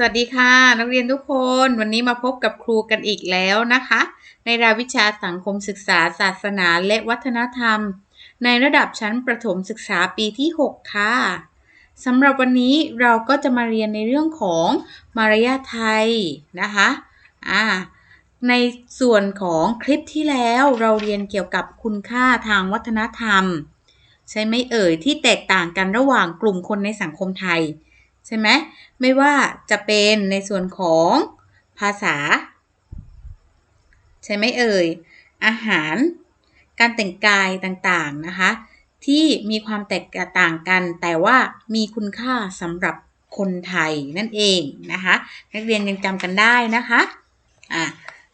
สวัสดีค่ะนักเรียนทุกคนวันนี้มาพบกับครูกันอีกแล้วนะคะ ในรายวิชาสังคมศึกษาศาสนาและวัฒนธรรม ในระดับชั้นประถมศึกษาปีที่ 6 ค่ะสำหรับวันนี้เราก็จะมาเรียนในเรื่องของมารยาทไทยนะคะอ่าในส่วนของคลิปที่แล้วเราเรียนเกี่ยวกับคุณค่าทางวัฒนธรรม ใช่ไหมเอ่ยที่แตกต่างกันระหว่างกลุ่มคนในสังคมไทย ใช่ไหมไม่ว่าจะเป็นในส่วนของภาษา ใช่ไหมเอ่ย อาหาร การแต่งกายต่างๆนะคะ ที่มีความแตกต่างกัน แต่ว่ามีคุณค่าสำหรับคนไทยนั่นเองนะคะ นักเรียนยังจำกันได้นะคะอ่า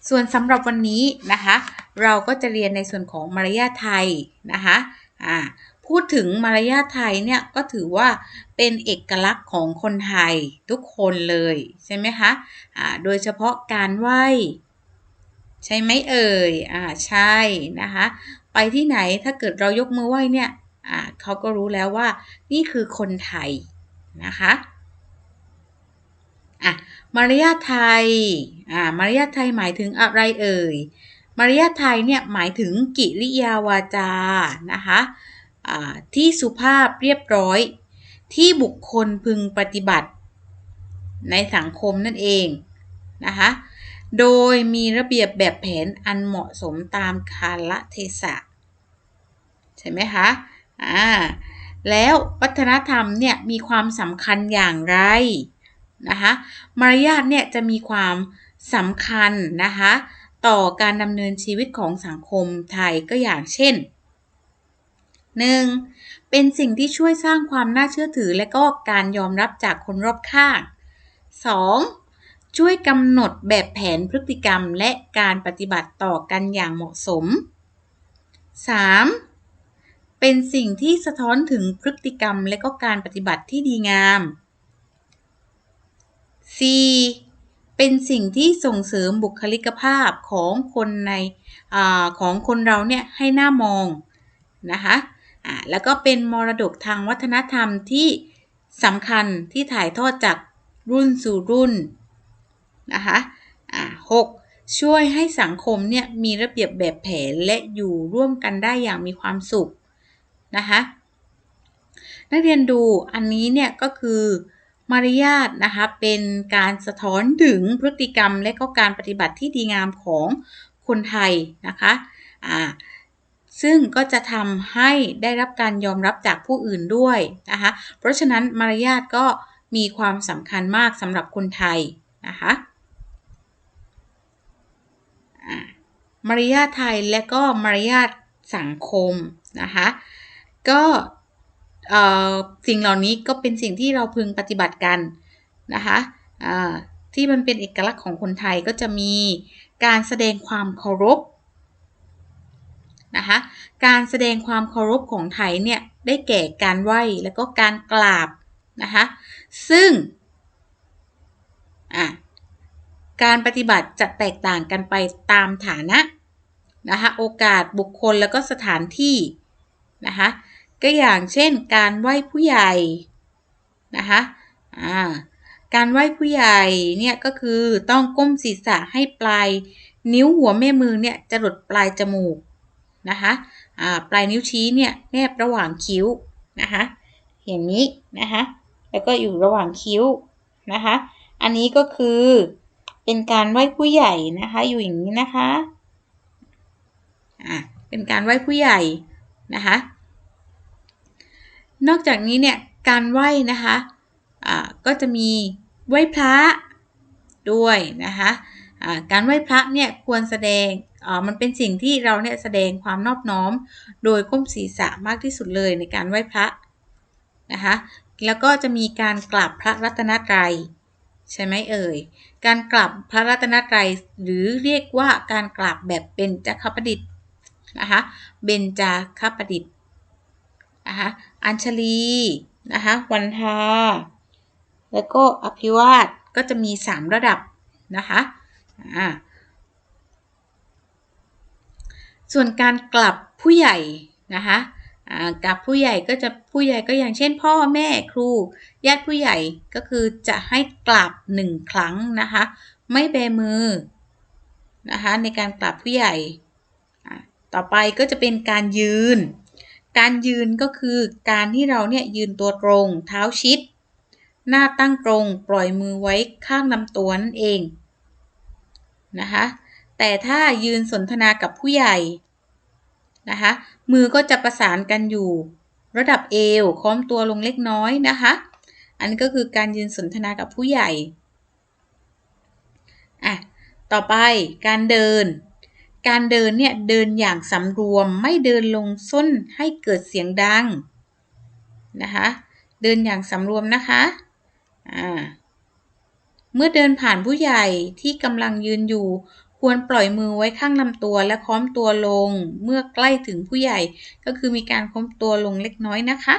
ส่วนสำหรับวันนี้นะคะ เราก็จะเรียนในส่วนของมารยาทไทยนะคะอ่า พูดถึงมารยาทไทยเนี่ยก็ถือว่าเป็นเอกลักษณ์ของคนไทยทุกคนเลยใช่ไหมคะอ่าโดยเฉพาะการไหว้ใช่ไหมเอ่ยอ่าใช่นะคะ ไปที่ไหนถ้าเกิดเรายกมือไหว้เนี่ยอ่าเขาก็รู้แล้วว่านี่คือคนไทยนะคะอะมารยาทไทยอ่ามารยาทไทยหมายถึงอะไรเอ่ยมารยาทไทยเนี่ยหมายถึงกิริยาวาจานะคะ ที่สุภาพเรียบร้อย ที่บุคคลพึงปฏิบัติ ในสังคมนั่นเองนะคะโดยมีระเบียบแบบแผนอันเหมาะสมตามกาลเทศะใช่ไหมคะอ่าแล้ววัฒนธรรมเนี่ยมีความสำคัญอย่างไรนะคะมารยาทเนี่ยจะมีความสำคัญนะคะต่อการดำเนินชีวิตของสังคมไทยก็อย่างเช่น 1. เป็นสิ่งที่ช่วยสร้างความน่าเชื่อถือและก็การยอมรับจากคนรอบข้าง 2. ช่วยกำหนดแบบแผนพฤติกรรมและการปฏิบัติต่อกันอย่างเหมาะสม 3. เป็นสิ่งที่สะท้อนถึงพฤติกรรมและก็การปฏิบัติที่ดีงาม 4. เป็นสิ่งที่ส่งเสริมบุคลิกภาพของคนในอของคนเราเนี่ยให้หน้ามองนะคะ อ่าแล้วก็เป็นมรดกทางวัฒนธรรมที่สำคัญที่ถ่ายทอดจากรุ่นสู่รุ่นนะคะอ่าหกช่วยให้สังคมเนี่ยมีระเบียบแบบแผนและอยู่ร่วมกันได้อย่างมีความสุขนะคะนักเรียนดูอันนี้เนี่ยก็คือมารยาทนะคะเป็นการสะท้อนถึงพฤติกรรมและก็การปฏิบัติที่ดีงามของคนไทยนะคะอ่า ซึ่งก็จะทำให้ได้รับการยอมรับจากผู้อื่นด้วยนะคะ เพราะฉะนั้นมารยาทก็มีความสำคัญมากสำหรับคนไทยนะคะมารยาทไทยและก็มารยาทสังคมนะคะก็สิ่งเหล่านี้ก็เป็นสิ่งที่เราพึงปฏิบัติกันนะคะที่มันเป็นเอกลักษณ์ของคนไทยก็จะมีการแสดงความเคารพ นะคะการแสดงความเคารพของไทยเนี่ยได้แก่การไหว้แล้วก็การกราบนะคะซึ่งการปฏิบัติจะแตกต่างกันไปตามฐานะนะคะโอกาสบุคคลแล้วก็สถานที่นะคะก็อย่างเช่น การไหว้ผู้ใหญ่นะคะการไหว้ผู้ใหญ่เนี่ยก็คือต้องก้มศีรษะให้ปลาย นิ้วหัวแม่มือเนี่ยจะหลดปลายจมูก นะคะปลายนิ้วชี้เนี่ยแนบระหว่างคิ้วนะคะอย่างนี้นะคะแล้วก็อยู่ระหว่างคิ้วนะคะอันนี้ก็คือเป็นการไหว้ผู้ใหญ่นะคะอยู่อย่างนี้นะคะอ่าเป็นการไหว้ผู้ใหญ่นะคะนอกจากนี้เนี่ยการไหว้นะคะอ่าก็จะมีไหว้พระด้วยนะคะการไหว้พระเนี่ยควรแสดง มันเป็นสิ่งที่เราเนี่ยแสดงความนอบน้อม โดยก้มศีรษะมากที่สุดเลยในการไหว้พระนะคะแล้วก็จะมีการกราบพระรัตนตรัยใช่ไหมเอ่ย การกราบพระรัตนตรัยหรือเรียกว่าการกราบแบบเป็นจักรประดิษฐ์นะคะเบญจาคประดิษฐ์นะคะอัญชลีนะคะวันทาแล้วก็อภิวาทก็จะมี 3 ระดับนะคะอ่า ส่วนการกลับผู้ใหญ่นะคะกับผู้ใหญ่ก็จะผู้ใหญ่ก็อย่างเช่น พ่อแม่ครูญาติผู้ใหญ่ก็คือจะให้กราบหนึ่งครั้งนะคะไม่แบมือนะคะในการกราบผู้ใหญ่ต่อไปก็จะเป็นการยืน การยืนก็คือการที่เราเนี่ยยืนตัวตรงเท้าชิด หน้าตั้งตรงปล่อยมือไว้ข้างลำตัวนั่นเองนะคะ แต่ถ้ายืนสนทนากับผู้ใหญ่นะคะ มือก็จะประสานกันอยู่ ระดับเอวค้อมตัวลงเล็กน้อยนะคะ อันนี้ก็คือการยืนสนทนากับผู้ใหญ่อะต่อไปการเดิน การเดินเนี่ยเดินอย่างสำรวมไม่เดินลงส้นให้เกิดเสียงดังนะคะเดินอย่างสำรวมนะคะอ่าเมื่อเดินผ่านผู้ใหญ่ที่กำลังยืนอยู่ ควรปล่อยมือไว้ข้างลำตัวและค้อมตัวลงเมื่อใกล้ถึงผู้ใหญ่ ก็คือมีการค้อมตัวลงเล็กน้อยนะคะ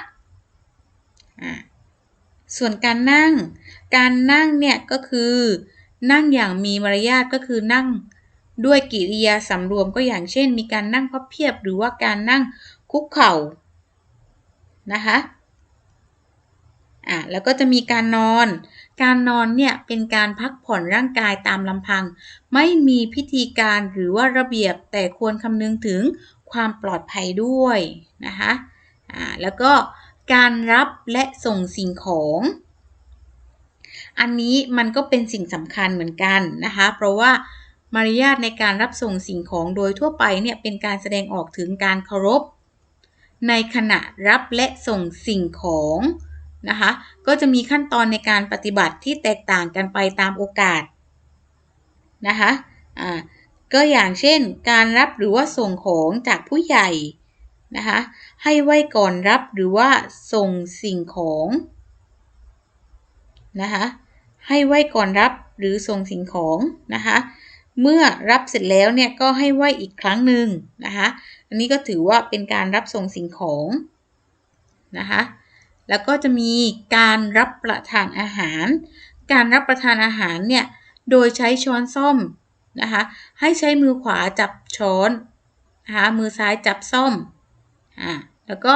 ส่วนการนั่ง การนั่งเนี่ยก็คือนั่งอย่างมีมารยาทก็คือนั่งด้วยกิริยาสำรวมก็อย่างเช่น มีการนั่งพับเพียบหรือว่าการนั่งคุกเข่านะคะอะแล้วก็จะมีการนอน การนอนเนี่ยเป็นการพักผ่อนร่างกายตามลำพัง ไม่มีพิธีการหรือว่าระเบียบแต่ควรคำนึงถึงความปลอดภัยด้วยนะคะอ่าแล้วก็การรับและส่งสิ่งของ อันนี้มันก็เป็นสิ่งสำคัญเหมือนกันนะคะเพราะว่ามารยาทในการรับส่งสิ่งของโดยทั่วไปเนี่ยเป็นการแสดงออกถึงการเคารพ ในขณะรับและส่งสิ่งของ นะคะ ก็จะมีขั้นตอนในการปฏิบัติที่แตกต่างกันไปตามโอกาสนะคะอ่าก็อย่างเช่น การรับหรือว่าส่งของจากผู้ใหญ่นะคะให้ไหวก่อนรับหรือว่าส่งสิ่งของนะคะให้ไหวก่อนรับหรือส่งสิ่งของนะคะเมื่อรับเสร็จแล้วเนี่ยก็ให้ไหวอีกครั้งหนึ่งนะคะ อันนี้ก็ถือว่าเป็นการรับส่งสิ่งของนะคะ แล้วก็จะมีการรับประทานอาหาร การรับประทานอาหารเนี่ยโดยใช้ช้อนส้อมนะคะให้ใช้มือขวาจับช้อนนะคะมือซ้ายจับส้อมอ่าแล้วก็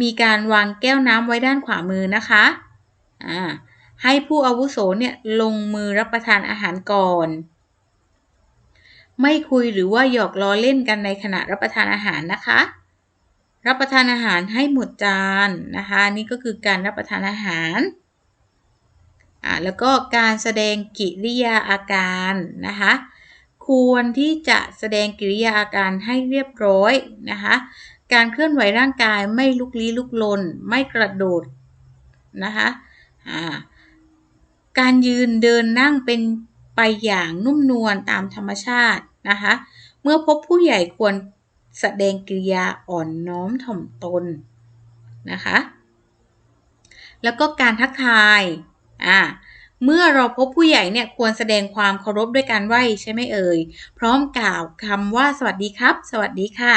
มีการวางแก้วน้ำไว้ด้านขวามือนะคะอ่าให้ผู้อาวุโสเนี่ยลงมือรับประทานอาหารก่อน ไม่คุยหรือว่าหยอกล้อเล่นกันในขณะรับประทานอาหารนะคะ รับประทานอาหารให้หมดจานนะคะนี่ก็คือการรับประทานอาหารอ่าแล้วก็การแสดงกิริยาอาการนะคะควรที่จะแสดงกิริยาอาการให้เรียบร้อยนะคะการเคลื่อนไหวร่างกายไม่ลุกลี้ลุกลน ไม่กระโดดนะคะอ่าการยืนเดินนั่งเป็นไปอย่างนุ่มนวลตามธรรมชาตินะคะเมื่อพบผู้ใหญ่ควร แสดงกิริยาอ่อนน้อมถ่อมตนนะคะ แล้วก็การทักทายอ่าเมื่อเราพบผู้ใหญ่เนี่ยควรแสดงความเคารพด้วยการไหว้ใช่ไหมเอ่ย พร้อมกล่าวคำว่าสวัสดีครับ สวัสดีค่ะ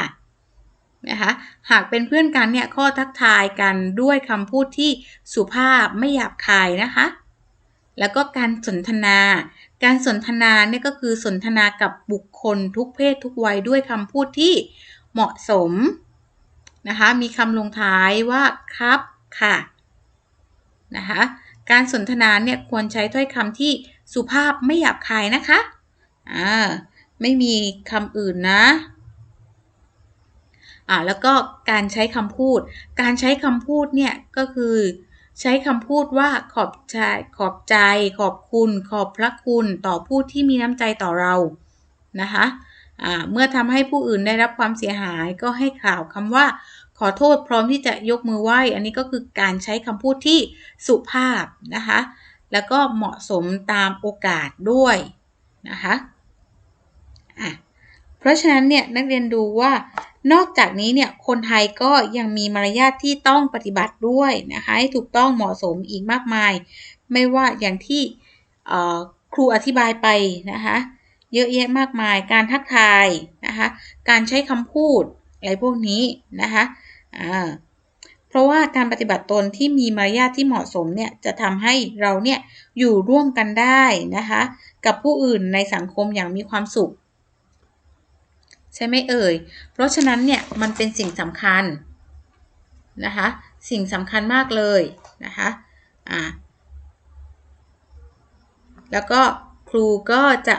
นะคะหากเป็นเพื่อนกันเนี่ยข้อทักทายกันด้วยคำพูดที่สุภาพไม่หยาบคายนะคะ แล้วก็การสนทนา การสนทนาเนี่ยก็คือสนทนากับบุคคลทุกเพศทุกวัยด้วยคำพูดที่เหมาะสมนะคะ มีคำลงท้ายว่าครับค่ะนะคะการสนทนาเนี่ยควรใช้ถ้อยคำที่สุภาพไม่หยาบคายนะคะอ่าไม่มีคำอื่นนะอ่าแล้วก็การใช้คำพูด การใช้คำพูดเนี่ยก็คือ ใช้คำพูดว่าขอบใจขอบใจ ขอบคุณ ขอบพระคุณต่อผู้ที่มีน้ำใจต่อเรานะคะเมื่อทำให้ผู้อื่นได้รับความเสียหายก็ให้ข่าวคำว่า ขอโทษพร้อมที่จะยกมือไหว้ อันนี้ก็คือการใช้คำพูดที่สุภาพนะคะ แล้วก็เหมาะสมตามโอกาสด้วยนะคะะเพราะฉะนั้นเนี่ยนักเรียนดูว่า นอกจากนี้เนี่ยคนไทยก็ยังมีมารยาทที่ต้องปฏิบัติด้วยนะคะให้ถูกต้องเหมาะสมอีกมากมาย ไม่ว่าอย่างที่ครูอธิบายไปนะคะเยอะแยะมากมาย การทักทายนะคะการใช้คำพูดอะไรพวกนี้นะคะเพราะว่าการปฏิบัติตนที่มีมารยาทที่เหมาะสมเนี่ยจะทำให้เราเนี่ยอยู่ร่วมกันได้นะคะกับผู้อื่นในสังคมอย่างมีความสุข ใช่ไหมเอ่ย เพราะฉะนั้นเนี่ยมันเป็นสิ่งสำคัญนะคะ สิ่งสำคัญมากเลยนะคะอ่าแล้วก็ครูก็จะ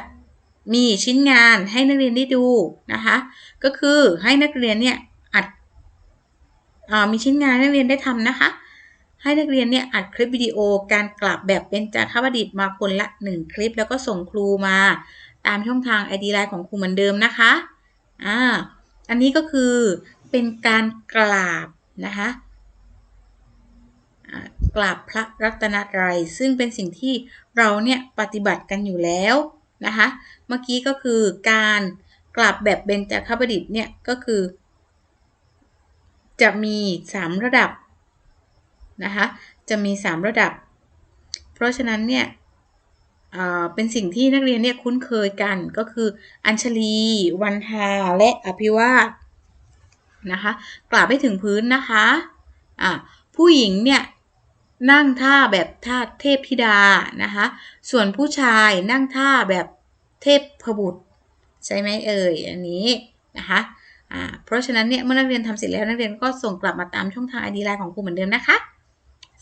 มีชิ้นงานให้นักเรียนได้ดูนะคะ ก็คือให้นักเรียนเนี่ยอัดอมีชิ้นงานนักเรียนได้ทำนะคะ ให้นักเรียนเนี่ยอัดคลิปวิดีโอการกลับแบบเป็นจาคประดิษฐ์มาคนละ 1 คลิป แล้วก็ส่งครูมาตามช่องทาง ID Line ของครูเหมือนเดิมนะคะ อ่าอันนี้ก็คือเป็นการกราบนะคะกราบพระรัตนตรัยซึ่งเป็นสิ่งที่เราเนี่ยปฏิบัติกันอยู่แล้วนะคะเมื่อกี้ก็คือการกราบแบบเบญจคประดิษฐ์เนี่ยก็คือ จะมี 3 ระดับนะคะจะมี 3 ระดับ เพราะฉะนั้นเนี่ย เป็นสิ่งที่นักเรียนเนี่ยคุ้นเคยกันก็คือ อัญชลี วันทาและอภิวาสนะคะกราบให้ถึงพื้นนะคะอะผู้หญิงเนี่ยนั่งท่าแบบท่าเทพธิดานะคะส่วนผู้ชายนั่งท่าแบบเทพพบุตรใช่ไหมเอ่ยอันนี้นะคะอ่าเพราะฉะนั้นเนี่ยเมื่อนักเรียนทำเสร็จแล้วนักเรียนก็ส่งกลับมาตามช่องทางไอดีไลน์ของครูเหมือนเดิมนะคะ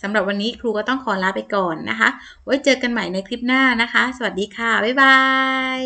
สำหรับวันนี้ครูก็ต้องขอลาไปก่อนนะคะ ไว้เจอกันใหม่ในคลิปหน้านะคะ สวัสดีค่ะ บ๊ายบาย